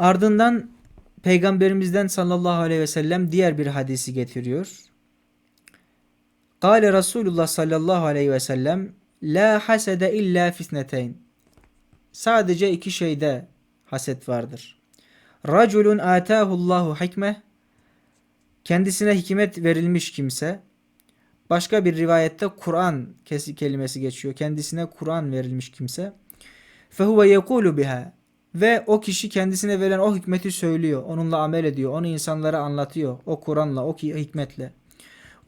Ardından Peygamberimizden sallallahu aleyhi ve sellem diğer bir hadisi getiriyor. Kale Resulullah sallallahu aleyhi ve sellem La hasede illa fitneteyn. Sadece iki şeyde haset vardır. Raculun atahullahu hikme kendisine hikmet verilmiş kimse başka bir rivayette Kur'an kelimesi geçiyor. Kendisine Kur'an verilmiş kimse fehuve yekulu biha ve o kişi kendisine verilen o hikmeti söylüyor. Onunla amel ediyor. Onu insanlara anlatıyor. O Kur'an'la, o hikmetle.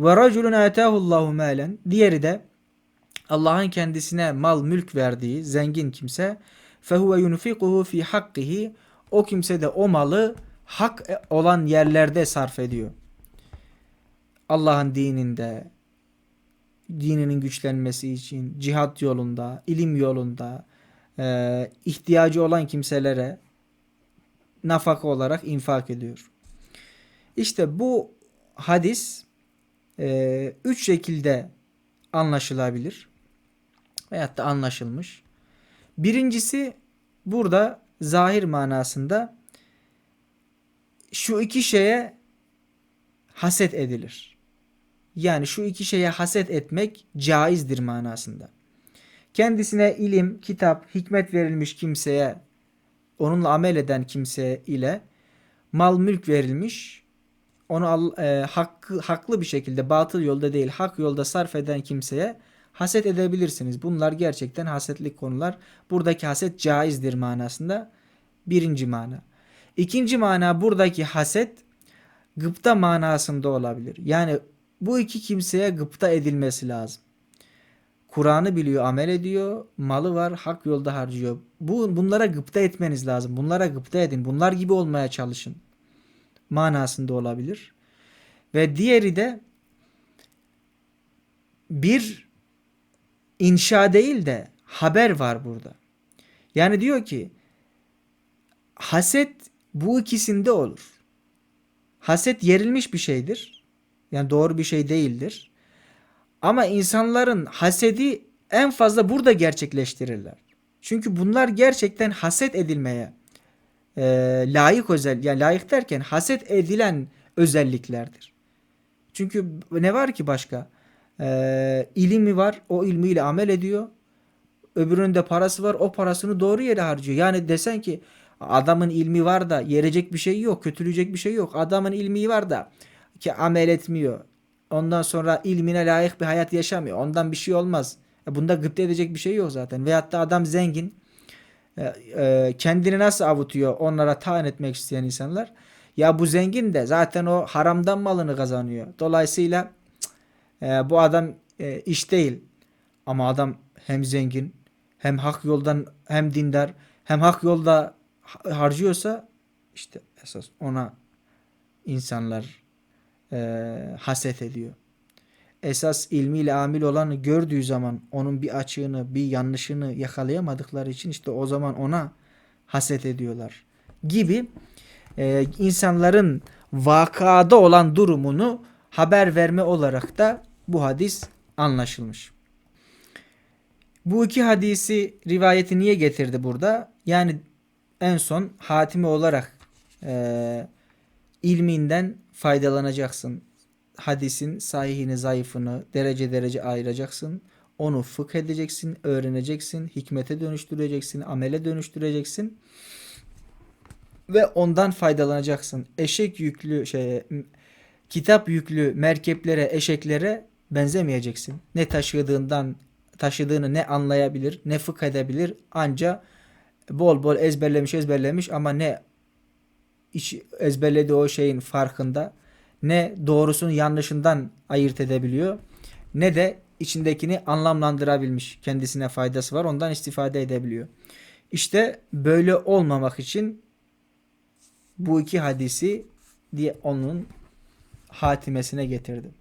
Ve raculun atahullahu malen. Diğeri de Allah'ın kendisine mal mülk verdiği zengin kimse fehuve yunfikuhu fi hakkihi o kimse de o malı hak olan yerlerde sarf ediyor. Allah'ın dininde, dininin güçlenmesi için, cihat yolunda, ilim yolunda, e, ihtiyacı olan kimselere nafaka olarak infak ediyor. İşte bu hadis e, üç şekilde anlaşılabilir veyahut da anlaşılmış. Birincisi burada zahir manasında şu iki şeye haset edilir. Yani şu iki şeye haset etmek caizdir manasında. Kendisine ilim, kitap, hikmet verilmiş kimseye, onunla amel eden kimse ile mal mülk verilmiş, onu e, hakkı, haklı bir şekilde batıl yolda değil hak yolda sarf eden kimseye haset edebilirsiniz. Bunlar gerçekten hasetlik konular. Buradaki haset caizdir manasında birinci mana. İkinci mana buradaki haset gıpta manasında olabilir. Yani bu iki kimseye gıpta edilmesi lazım. Kur'an'ı biliyor, amel ediyor, malı var, hak yolda harcıyor. Bu bunlara gıpta etmeniz lazım. Bunlara gıpta edin. Bunlar gibi olmaya çalışın. Manasında olabilir. Ve diğeri de bir inşa değil de haber var burada. Yani diyor ki haset bu ikisinde olur. Haset yerilmiş bir şeydir. Yani doğru bir şey değildir. Ama insanların hasedi en fazla burada gerçekleştirirler. Çünkü bunlar gerçekten haset edilmeye e, layık özel yani layık derken haset edilen özelliklerdir. Çünkü ne var ki başka? E, ilmi var. O ilmiyle amel ediyor. Öbürünün de parası var. O parasını doğru yere harcıyor. Yani desen ki adamın ilmi var da yerecek bir şey yok. Kötüleyecek bir şey yok. Adamın ilmi var da ki amel etmiyor. Ondan sonra ilmine layık bir hayat yaşamıyor. Ondan bir şey olmaz. E, Bunda gıpta edecek bir şey yok zaten. Veyahut da adam zengin. E, e, kendini nasıl avutuyor onlara taan etmek isteyen insanlar. Ya bu zengin de zaten o haramdan malını kazanıyor. Dolayısıyla e, bu adam e, iş değil. Ama adam hem zengin hem hak yoldan hem dindar hem hak yolda ha- harcıyorsa işte esas ona insanlar e, haset ediyor. Esas ilmiyle amil olanı gördüğü zaman onun bir açığını, bir yanlışını yakalayamadıkları için işte o zaman ona haset ediyorlar. Gibi e, insanların vakada olan durumunu haber verme olarak da bu hadis anlaşılmış. Bu iki hadisi rivayeti niye getirdi burada? Yani en son hatimi olarak e, ilminden faydalanacaksın. Hadisin sahihini, zayıfını derece derece ayıracaksın. Onu fıkh edeceksin, öğreneceksin, hikmete dönüştüreceksin, amele dönüştüreceksin ve ondan faydalanacaksın. Eşek yüklü şey kitap yüklü merkeplere, eşeklere benzemeyeceksin. Ne taşıdığından taşıdığını ne anlayabilir, ne fıkh edebilir. Anca bol bol ezberlemiş ezberlemiş ama ne iç ezberlediği o şeyin farkında ne doğrusunu yanlışından ayırt edebiliyor ne de içindekini anlamlandırabilmiş. Kendisine faydası var ondan istifade edebiliyor. İşte böyle olmamak için bu iki hadisi diye onun hatimesine getirdim.